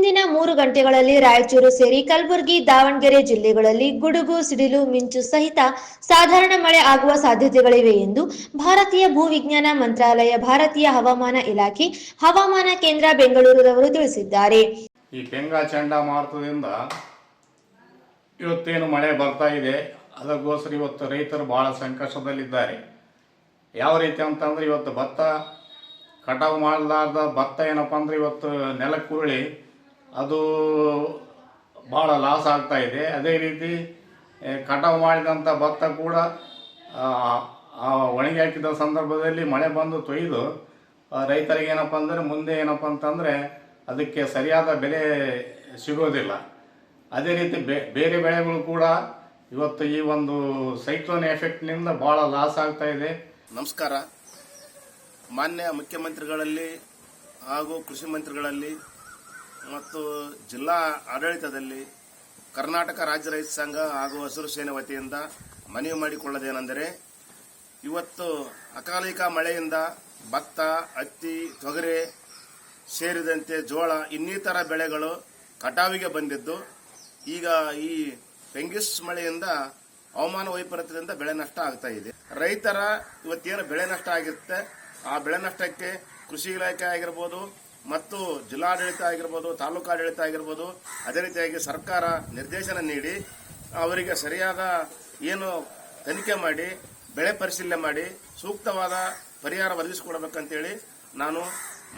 ಮುಂದಿನ ಮೂರು ಗಂಟೆಗಳಲ್ಲಿ ರಾಯಚೂರು ಸೇರಿ ಕಲಬುರಗಿ, ದಾವಣಗೆರೆ ಜಿಲ್ಲೆಗಳಲ್ಲಿ ಗುಡುಗು, ಸಿಡಿಲು, ಮಿಂಚು ಸಹಿತ ಸಾಧಾರಣ ಮಳೆ ಆಗುವ ಸಾಧ್ಯತೆಗಳಿವೆ ಎಂದು ಭಾರತೀಯ ಭೂವಿಜ್ಞಾನ ಮಂತ್ರಾಲಯ, ಭಾರತೀಯ ಹವಾಮಾನ ಇಲಾಖೆ, ಹವಾಮಾನ ಕೇಂದ್ರ ಬೆಂಗಳೂರವರು ತಿಳಿಸಿದ್ದಾರೆ. ಈ ಪೆಂಗಾ ಚಂಡಮಾರುತದಿಂದ ಇವತ್ತೇನು ಮಳೆ ಬರ್ತಾ ಇದೆ, ಅದಕ್ಕೋಸ್ಕರ ಇವತ್ತು ರೈತರು ಬಹಳ ಸಂಕಷ್ಟದಲ್ಲಿದ್ದಾರೆ. ಯಾವ ರೀತಿ ಅಂತಂದ್ರೆ ಇವತ್ತು ಭತ್ತ ಕಟಾವು ಮಾಡಲಾರ್ದ ಭತ್ತ ಏನಪ್ಪ ಅಂದ್ರೆ ಇವತ್ತು ನೆಲಕ್ಕೆ ಉರುಳಿ ಅದು ಭಾಳ ಲಾಸ್ ಆಗ್ತಾ ಇದೆ. ಅದೇ ರೀತಿ ಕಟಾವು ಮಾಡಿದಂಥ ಭತ್ತ ಕೂಡ ಒಣಗಿ ಹಾಕಿದ ಸಂದರ್ಭದಲ್ಲಿ ಮಳೆ ಬಂದು ತೊಯ್ದು ರೈತರಿಗೆ ಏನಪ್ಪ ಅಂದರೆ, ಮುಂದೆ ಏನಪ್ಪ ಅಂತಂದರೆ, ಅದಕ್ಕೆ ಸರಿಯಾದ ಬೆಲೆ ಸಿಗೋದಿಲ್ಲ. ಅದೇ ರೀತಿ ಬೇರೆ ಬೆಳೆಗಳು ಕೂಡ ಇವತ್ತು ಈ ಒಂದು ಸೈಕ್ಲೋನ್ ಎಫೆಕ್ಟ್ನಿಂದ ಭಾಳ ಲಾಸ್ ಆಗ್ತಾ ಇದೆ. ನಮಸ್ಕಾರ. ಮಾನ್ಯ ಮುಖ್ಯಮಂತ್ರಿಗಳಲ್ಲಿ ಹಾಗೂ ಕೃಷಿ ಮಂತ್ರಿಗಳಲ್ಲಿ ಮತ್ತು ಜಿಲ್ಲಾ ಆಡಳಿತದಲ್ಲಿ ಕರ್ನಾಟಕ ರಾಜ್ಯ ರೈತ ಸಂಘ ಹಾಗೂ ಹಸಿರು ಸೇನೆ ವತಿಯಿಂದ ಮನವಿ ಮಾಡಿಕೊಳ್ಳೋದೇನೆಂದರೆ, ಇವತ್ತು ಅಕಾಲಿಕ ಮಳೆಯಿಂದ ಭತ್ತ, ಹತ್ತಿ, ತೊಗರೆ ಸೇರಿದಂತೆ ಜೋಳ, ಇನ್ನಿತರ ಬೆಳೆಗಳು ಕಟಾವಿಗೆ ಬಂದಿದ್ದು, ಈಗ ಈ ಪೆಂಗಿಸ್ ಮಳೆಯಿಂದ ಹವಾಮಾನ ವೈಪರೀತ್ಯದಿಂದ ಬೆಳೆ ನಷ್ಟ ಆಗ್ತಾ ಇದೆ. ರೈತರ ಇವತ್ತೇನು ಬೆಳೆ ನಷ್ಟ ಆಗಿರುತ್ತೆ ಆ ಬೆಳೆ ನಷ್ಟಕ್ಕೆ ಕೃಷಿ ಇಲಾಖೆ ಆಗಿರ್ಬೋದು ಮತ್ತು ಜಿಲ್ಲಾಡಳಿತ ಆಗಿರ್ಬೋದು ತಾಲೂಕಾಡಳಿತ ಆಗಿರ್ಬೋದು, ಅದೇ ರೀತಿಯಾಗಿ ಸರ್ಕಾರ ನಿರ್ದೇಶನ ನೀಡಿ, ಅವರಿಗೆ ಸರಿಯಾದ ಏನು ತನಿಖೆ ಮಾಡಿ, ಬೆಳೆ ಪರಿಶೀಲನೆ ಮಾಡಿ, ಸೂಕ್ತವಾದ ಪರಿಹಾರ ಒದಗಿಸಿಕೊಡಬೇಕಂತೇಳಿ ನಾನು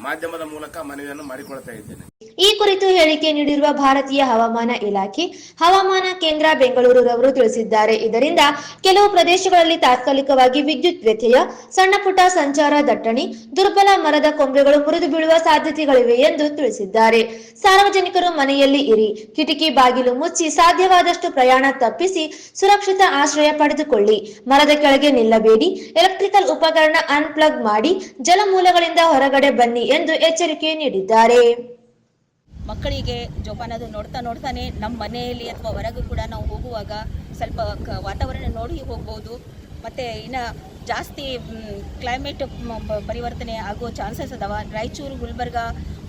ಮಾಧ್ಯಮದ ಮೂಲಕ ಮನವಿಯನ್ನು ಮಾಡಿಕೊಳ್ತಾ ಇದ್ದೇನೆ. ಈ ಕುರಿತು ಹೇಳಿಕೆ ನೀಡಿರುವ ಭಾರತೀಯ ಹವಾಮಾನ ಇಲಾಖೆ, ಹವಾಮಾನ ಕೇಂದ್ರ ಬೆಂಗಳೂರವರು ತಿಳಿಸಿದ್ದಾರೆ. ಇದರಿಂದ ಕೆಲವು ಪ್ರದೇಶಗಳಲ್ಲಿ ತಾತ್ಕಾಲಿಕವಾಗಿ ವಿದ್ಯುತ್ ವ್ಯತ್ಯಯ, ಸಣ್ಣ ಪುಟ್ಟ ಸಂಚಾರ ದಟ್ಟಣೆ, ದುರ್ಬಲ ಮರದ ಕೊಂಬೆಗಳು ಮುರಿದು ಬೀಳುವ ಸಾಧ್ಯತೆಗಳಿವೆ ಎಂದು ತಿಳಿಸಿದ್ದಾರೆ. ಸಾರ್ವಜನಿಕರು ಮನೆಯಲ್ಲಿ ಇರಿ, ಕಿಟಕಿ ಬಾಗಿಲು ಮುಚ್ಚಿ ಸಾಧ್ಯವಾದಷ್ಟು ಪ್ರಯಾಣ ತಪ್ಪಿಸಿ ಸುರಕ್ಷಿತ ಆಶ್ರಯ ಪಡೆದುಕೊಳ್ಳಿ. ಮರದ ಕೆಳಗೆ ನಿಲ್ಲಬೇಡಿ, ಎಲೆಕ್ಟ್ರಿಕಲ್ ಉಪಕರಣ ಅನ್ಪ್ಲಗ್ ಮಾಡಿ, ಜಲಮೂಲಗಳಿಂದ ಹೊರಗಡೆ ಬನ್ನಿ ಎಂದು ಎಚ್ಚರಿಕೆ ನೀಡಿದ್ದಾರೆ. ಮಕ್ಕಳಿಗೆ ಜೋಪಾನದು ನೋಡ್ತಾ ನೋಡ್ತಾನೆ ನಮ್ಮ ಮನೆಯಲ್ಲಿ ಅಥವಾ ಹೊರಗೂ ಕೂಡ ನಾವು ಹೋಗುವಾಗ ಸ್ವಲ್ಪ ವಾತಾವರಣ ನೋಡಿ ಹೋಗ್ಬೋದು. ಮತ್ತು ಇನ್ನು ಜಾಸ್ತಿ ಕ್ಲೈಮೇಟ್ ಪರಿವರ್ತನೆ ಆಗೋ ಚಾನ್ಸಸ್ ಅದಾವ. ರಾಯಚೂರು, ಗುಲ್ಬರ್ಗ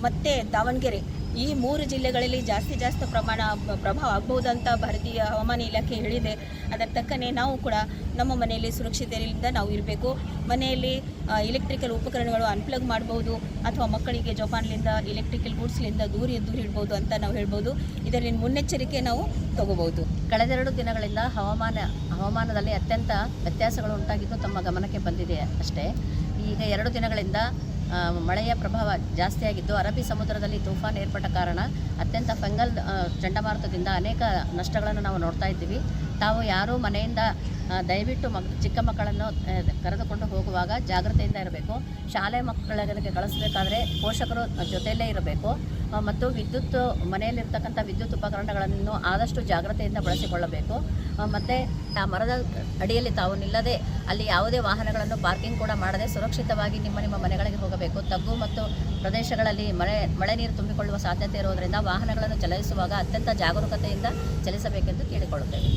ಮತ್ತು ದಾವಣಗೆರೆ ಈ ಮೂರು ಜಿಲ್ಲೆಗಳಲ್ಲಿ ಜಾಸ್ತಿ ಜಾಸ್ತಿ ಪ್ರಮಾಣ ಪ್ರಭಾವ ಆಗ್ಬೋದಂತ ಭಾರತೀಯ ಹವಾಮಾನ ಇಲಾಖೆ ಹೇಳಿದೆ. ಅದರ ತಕ್ಕನೆ ನಾವು ಕೂಡ ನಮ್ಮ ಮನೆಯಲ್ಲಿ ಸುರಕ್ಷಿತರಿಂದ ನಾವು ಇರಬೇಕು. ಮನೆಯಲ್ಲಿ ಎಲೆಕ್ಟ್ರಿಕಲ್ ಉಪಕರಣಗಳು ಅನ್ಪ್ಲಗ್ ಮಾಡ್ಬೋದು ಅಥವಾ ಮಕ್ಕಳಿಗೆ ಜೋಪಾನ್ಲಿಂದ ಎಲೆಕ್ಟ್ರಿಕಲ್ ಗೂಡ್ಸ್ಲಿಂದ ದೂರ ದೂರ ಇಡ್ಬೋದು ಅಂತ ನಾವು ಹೇಳ್ಬೋದು. ಇದರಲ್ಲಿ ಮುನ್ನೆಚ್ಚರಿಕೆ ನಾವು ತಗೋಬಹುದು ಕಳೆದೆರಡು ದಿನಗಳಿಂದ ಹವಾಮಾನ, ಹವಾಮಾನದಲ್ಲಿ ಅತ್ಯಂತ ವ್ಯತ್ಯಾಸಗಳು ಉಂಟಾಗಿದ್ದು ತಮ್ಮ ಗಮನಕ್ಕೆ ಬಂದಿದೆ ಅಷ್ಟೇ. ಈಗ ಎರಡು ದಿನಗಳಿಂದ ಮಳೆಯ ಪ್ರಭಾವ ಜಾಸ್ತಿಯಾಗಿದ್ದು ಅರಬ್ಬಿ ಸಮುದ್ರದಲ್ಲಿ ತುಫಾನ್ ಏರ್ಪಟ್ಟ ಕಾರಣ ಅತ್ಯಂತ ಫಂಗಲ್ ಚಂಡಮಾರುತದಿಂದ ಅನೇಕ ನಷ್ಟಗಳನ್ನು ನಾವು ನೋಡ್ತಾ ಇದ್ದೀವಿ. ತಾವು ಯಾರೂ ಮನೆಯಿಂದ ದಯವಿಟ್ಟು ಮಗ್ ಚಿಕ್ಕ ಮಕ್ಕಳನ್ನು ಕರೆದುಕೊಂಡು ಹೋಗುವಾಗ ಜಾಗ್ರತೆಯಿಂದ ಇರಬೇಕು. ಶಾಲೆ ಮಕ್ಕಳಿಗೆ ಕಳಿಸಬೇಕಾದ್ರೆ ಪೋಷಕರು ಜೊತೆಯಲ್ಲೇ ಇರಬೇಕು. ಮತ್ತು ವಿದ್ಯುತ್, ಮನೆಯಲ್ಲಿರ್ತಕ್ಕಂಥ ವಿದ್ಯುತ್ ಉಪಕರಣಗಳನ್ನು ಆದಷ್ಟು ಜಾಗ್ರತೆಯಿಂದ ಬಳಸಿಕೊಳ್ಳಬೇಕು. ಮತ್ತೆ, ಆ, ಮರದ ಅಡಿಯಲ್ಲಿ ತಾವು ನಿಲ್ಲದೆ ಅಲ್ಲಿ ಯಾವುದೇ ವಾಹನಗಳನ್ನು ಪಾರ್ಕಿಂಗ್ ಕೂಡ ಮಾಡದೆ ಸುರಕ್ಷಿತವಾಗಿ ನಿಮ್ಮ ನಿಮ್ಮ ಮನೆಗಳಿಗೆ ಹೋಗಬೇಕು. ತಗ್ಗು ಮತ್ತು ಪ್ರದೇಶಗಳಲ್ಲಿ ಮಳೆ ಮಳೆ ನೀರು ತುಂಬಿಕೊಳ್ಳುವ ಸಾಧ್ಯತೆ ಇರುವುದರಿಂದ ವಾಹನಗಳನ್ನು ಚಲಾಯಿಸುವಾಗ ಅತ್ಯಂತ ಜಾಗರೂಕತೆಯಿಂದ ಚಲಿಸಬೇಕೆಂದು ಕೇಳಿಕೊಳ್ಳುತ್ತೇವೆ.